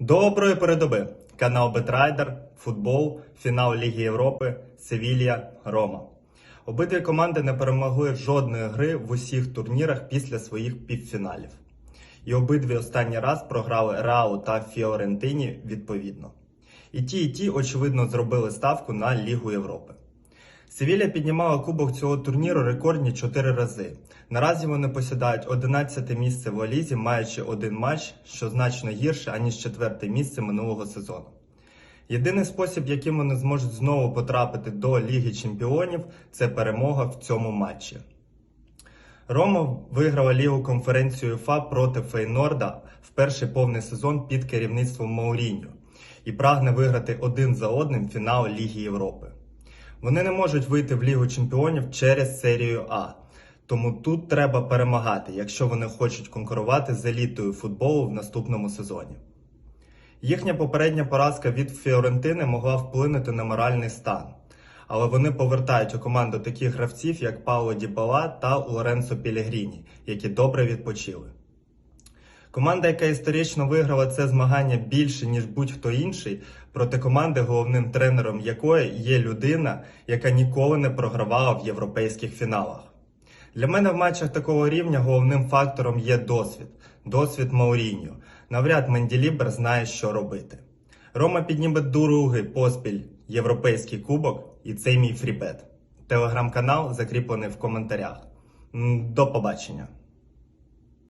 Доброї передоби! Канал Бетрайдер, футбол, фінал Ліги Європи, Севілья, Рома. Обидві команди не перемогли жодної гри в усіх турнірах після своїх півфіналів. І обидві останній раз програли Реалу та Фіорентині відповідно. І ті, і ті, очевидно, зробили ставку на Лігу Європи. Севілля піднімала кубок цього турніру рекордні 4 рази. Наразі вони посідають 11 місце в Олізі, маючи один матч, що значно гірше, аніж четверте місце минулого сезону. Єдиний спосіб, яким вони зможуть знову потрапити до Ліги Чемпіонів, це перемога в цьому матчі. Рома виграла лігу конференцію УЄФА проти Фейнорда в перший повний сезон під керівництвом Мауріньо і прагне виграти один за одним фінал Ліги Європи. Вони не можуть вийти в Лігу Чемпіонів через серію А. Тому тут треба перемагати, якщо вони хочуть конкурувати з елітою футболу в наступному сезоні. Їхня попередня поразка від Фіорентини могла вплинути на моральний стан, але вони повертають у команду таких гравців, як Пауло Дібала та Лоренцо Пілігріні, які добре відпочили. Команда, яка історично виграла це змагання більше, ніж будь-хто інший, проти команди, головним тренером якої є людина, яка ніколи не програвала в європейських фіналах. Для мене в матчах такого рівня головним фактором є досвід, досвід Мауріньо. Навряд Менділібер знає, що робити. Рома підніме другий поспіль європейський кубок, і це мій фрібет. Телеграм-канал закріплений в коментарях. До побачення.